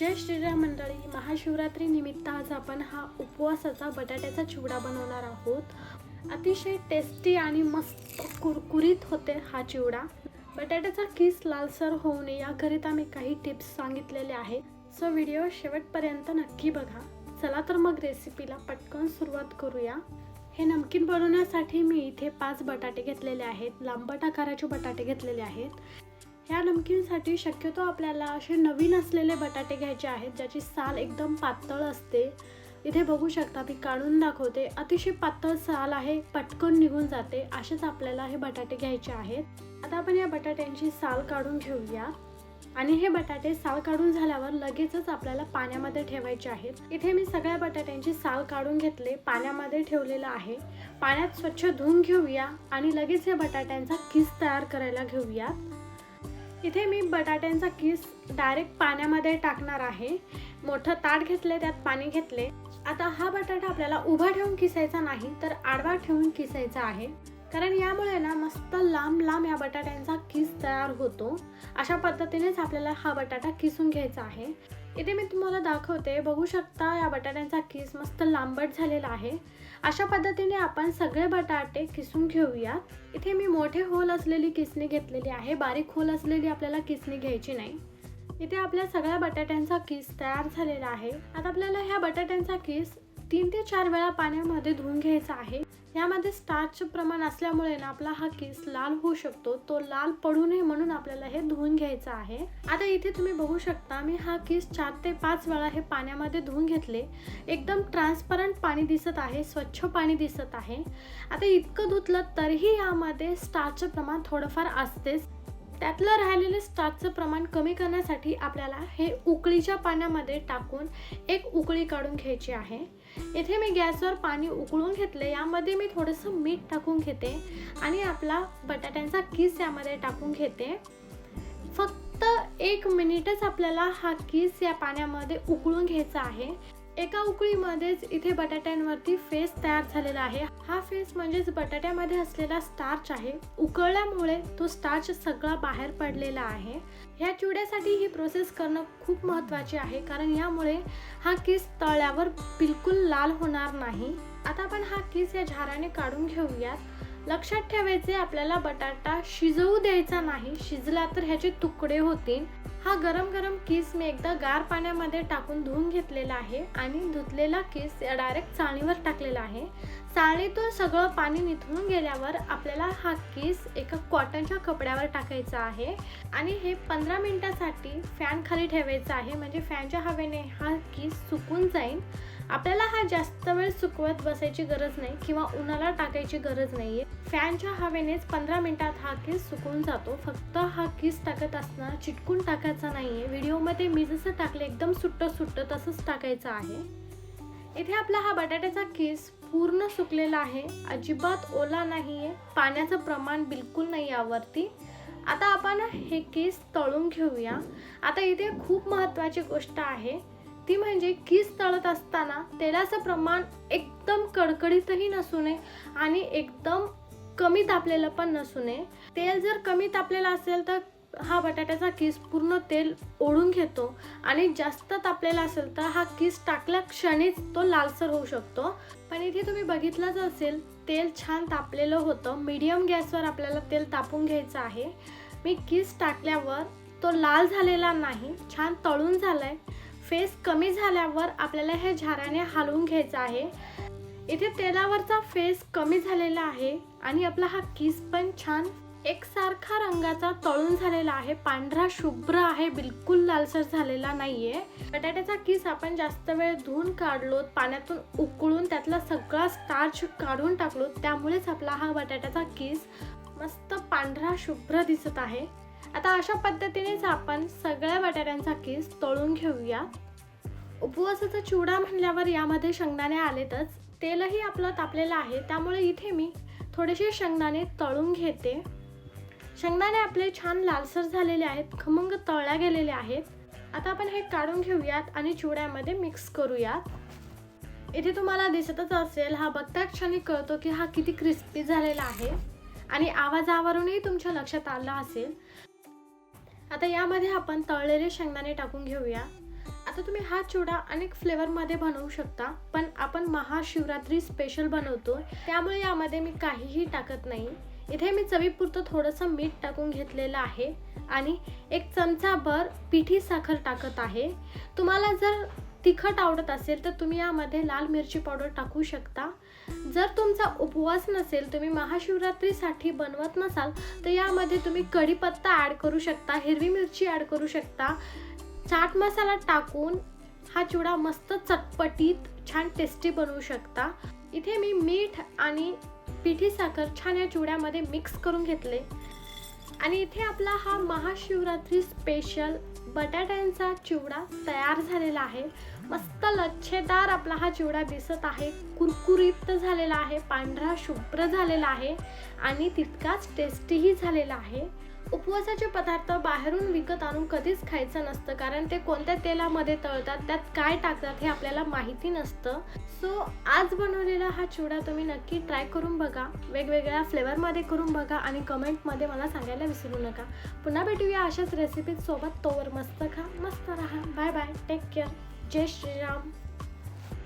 जय श्रीराम मंडळी महाशिवरात्री निमित्त आज आपण हा उपवासाचा बटाट्याचा चिवडा बनवणार आहोत. अतिशय टेस्टी आणि मस्त कुरकुरीत होते हा चिवडा. बटाट्याचा किस लालसर होऊ नये याकरिता मी काही टिप्स सांगितलेले आहेत. सो व्हिडिओ शेवटपर्यंत नक्की बघा. चला तर मग रेसिपीला पटकन सुरुवात करूया. हे नमकीन बनवण्यासाठी मी इथे पाच बटाटे घेतलेले आहेत. लांबट आकाराचे बटाटे घेतलेले आहेत. ह्या नमकीनसाठी शक्यतो आपल्याला असे नवीन असलेले बटाटे घ्यायचे आहेत ज्याची साल एकदम पातळ असते. इथे बघू शकता मी काढून दाखवते. अतिशय पातळ साल आहे पटकन निघून जाते. असेच आपल्याला हे बटाटे घ्यायचे आहेत. आता आपण या बटाट्यांची साल काढून घेऊया. आणि हे बटाटे साल काढून झाल्यावर लगेचच आपल्याला पाण्यामध्ये ठेवायचे आहेत. इथे मी सगळ्या बटाट्यांची साल काढून घेतले पाण्यामध्ये ठेवलेलं आहे. पाण्यात स्वच्छ धुवून घेऊया आणि लगेच या बटाट्यांचा किस तयार करायला घेऊयात. इथे मी बटाट्यांचा किस डायरेक्ट पाण्यामध्ये टाकणार आहे. मोठं ताट घेतले त्यात पाणी घेतले आता हा बटाटा आपल्याला उभा ठेवून किसायचा नाही तर आडवा ठेवून किसायचा आहे. कारण यामुळे ना मस्त लांब लांब या बटाट्यांचा किस तयार होतो. अशा पद्धतीनेच आपल्याला हा बटाटा किसून घ्यायचा आहे. इथे मी तुम्हाला दाखवते. बघू शकता या बटाट्यांचा किस मस्त लांबट झालेला आहे. अशा पद्धतीने आपण सगळे बटाटे किसून घेऊयात इथे मी मोठे होल असलेली किसणी घेतलेली आहे. बारीक होल असलेली आपल्याला किसणी घ्यायची नाही. इथे आपल्या सगळ्या बटाट्यांचा किस तयार झालेला आहे. आता आपल्याला ह्या बटाट्यांचा किस तीन ते चार वेळा पाण्यामध्ये धुवून घ्यायचा आहे. यामध्ये स्टार्चचं प्रमाण असल्यामुळे ना आपला हा केस लाल होऊ शकतो. तो लाल पडू नये म्हणून आपल्याला हे धुवून घ्यायचं आहे. आता इथे तुम्ही बघू शकता मी हा केस चार ते पाच वेळा हे पाण्यामध्ये धुवून घेतले. एकदम ट्रान्सपरंट पाणी दिसत आहे स्वच्छ पाणी दिसत आहे. आता इतकं धुतलं तरीही यामध्ये स्टार्चचं प्रमाण थोडंफार असतेच. त्यातलं राहिलेलं स्टार्चचं प्रमाण कमी करण्यासाठी आपल्याला हे उकळीच्या पाण्यामध्ये टाकून एक उकळी काढून घ्यायची आहे. इथे मी गॅसवर पाणी उकळून घेतले यामध्ये मी थोडंसं मीठ टाकून घेते आणि आपला बटाट्यांचा किस यामध्ये टाकून घेते. फक्त एक मिनिटच आपल्याला हा किस या पाण्यामध्ये उकळून घ्यायचा आहे. एका उकळीमध्येच इथे बटाट्यांवरती फेस तयार झालेला आहे. हा फेस म्हणजेच बटाट्यामध्ये असलेला स्टार्च आहे. उकळल्यामुळे तो स्टार्च सगळा बाहेर पडलेला आहे. ह्या चिवड्यासाठी ही प्रोसेस करणं खूप महत्त्वाची आहे कारण यामुळे हा केस तळल्यावर बिलकुल लाल होणार नाही. आता आपण हा केस या झाराने काढून घेऊयात. लक्षात ठेवायचे आपल्याला बटाटा शिजवू द्यायचा नाही. शिजला तर ह्याचे तुकडे होतील. हा गरम गरम किस मी एकदा गार पाण्यामध्ये टाकून धुवून घेतलेला आहे आणि धुतलेला किस डायरेक्ट चाळणीवर टाकलेला आहे. चाळणीतून सगळं पाणी निथळून गेल्यावर आपल्याला हा किस एका कॉटनच्या कपड्यावर टाकायचा आहे. आणि हे पंधरा मिनटासाठी फॅन खाली ठेवायचं आहे म्हणजे फॅनच्या हवेने हा किस सुकून जाईल. आपल्याला हा जास्त वेळ सुकवत बसायची गरज नाही किंवा उन्हाला टाकायची गरज नाहीये. फॅनच्या हवेनेच पंधरा मिनटात हा किस सुकून जातो. फक्त हा किस टाकत असताना चिटकून टाकत टाकायचा आहे व्हिडिओमध्ये मी जसं टाकले एकदम सुट्टं सुट्टं तसंच टाकायचं आहे. इथे आपला हा बटाट्याचा केस पूर्ण सुकलेला आहे. अजिबात ओला नाहीये. पाण्याचं प्रमाण बिलकुल नाही यावरती. आता आपण हे केस तळून घेऊया. आता इथे खूप महत्त्वाची गोष्ट आहे. ती म्हणजे केस तळत असताना तेलाचं प्रमाण एकदम कडकडीतही नसू नये आणि एकदम कमी तापलेलं पण नसू नये. तेल जर कमी तापलेलं असेल तर हा बटाट्याचा किस पूर्ण तेल ओढून घेतो आणि जास्त तापलेला असेल तर हा किस टाकल्या क्षणीच तो लालसर होऊ शकतो. पण इथे तुम्ही बघितलंच असेल तेल छान तापलेलं होतं. मीडियम गॅसवर आपल्याला तेल तापून घ्यायचं आहे. मी किस टाकल्यावर तो लाल झालेला नाही छान तळून झालाय. फेस कमी झाल्यावर आपल्याला हे झाऱ्याने हलवून घ्यायचं आहे. इथे तेलावरचा फेस कमी झालेला आहे आणि आपला हा किस पण छान एकसारखा रंगाचा तळून झालेला आहे. पांढरा शुभ्र आहे. बिलकुल लालसर झालेला नाही आहे बटाट्याचा किस आपण जास्त वेळ धुवून काढलो पाण्यातून उकळून त्यातला सगळा स्टार्च काढून टाकलो त्यामुळेच आपला हा बटाट्याचा किस मस्त पांढरा शुभ्र दिसत आहे. आता अशा पद्धतीनेच आपण सगळ्या बटाट्यांचा किस तळून घेऊया. उपवासाचा चिवडा म्हणल्यावर यामध्ये शेंगदाणे आलेतच. तेलही आपलं तापलेलं आहे. त्यामुळे इथे मी थोडेसे शेंगदाणे तळून घेते. शेंगदाणे आपले छान लालसर झालेले आहेत खमंग तळल्या गेलेले आहेत. आता आपण हे काढून घेऊयात आणि चिवड्यामध्ये मिक्स करूयात. इथे तुम्हाला दिसतच असेल हा बघता क्षणी कळतो की हा किती क्रिस्पी झालेला आहे. आणि आवाजावरूनही तुमच्या लक्षात आला असेल. आता यामध्ये आपण तळलेले शेंगदाणे टाकून घेऊया. आता तुम्ही हा चिवडा अनेक फ्लेवरमध्ये बनवू शकता पण आपण महाशिवरात्री स्पेशल बनवतो त्यामुळे यामध्ये मी काहीही टाकत नाही. इथे मी चवीपुरतं थोडंसं मीठ टाकून घेतलेलं आहे. आणि एक चमचाभर पिठी साखर टाकत आहे. तुम्हाला जर तिखट आवडत असेल तर तुम्ही यामध्ये लाल मिरची पावडर टाकू शकता. जर तुमचा उपवास नसेल तुम्ही महाशिवरात्रीसाठी बनवत नसाल तर यामध्ये तुम्ही कढीपत्ता ॲड करू शकता हिरवी मिरची ॲड करू शकता. चाट मसाला टाकून हा चिवडा मस्त चटपटीत छान टेस्टी बनवू शकता. इथे मी मीठ आणि पिठी साखर छान या चिवड्यामध्ये मिक्स करून घेतले. आणि इथे आपला हा महाशिवरात्री स्पेशल बटाट्यांचा चिवडा तयार झालेला आहे. मस्त लच्छेदार आपला हा चिवडा दिसत आहे. कुरकुरीत झालेला आहे. पांढरा शुभ्र झालेला आहे. आणि तितकाच टेस्टीही झालेला आहे. उपवासाचे पदार्थ बाहेरून विकत आणून कधीच खायचं नसतं कारण ते कोणत्या तेलामध्ये तळतात त्यात काय टाकतात हे आपल्याला माहिती नसतं. सो आज बनवलेला हा चिवडा तुम्ही नक्की ट्राय करून बघा. वेगवेगळ्या फ्लेवरमध्ये करून बघा आणि कमेंटमध्ये मला सांगायला विसरू नका. पुन्हा भेटूया अशाच रेसिपीज सोबत. तोवर मस्त खा मस्त राहा. बाय बाय टेक केअर जय श्रीराम.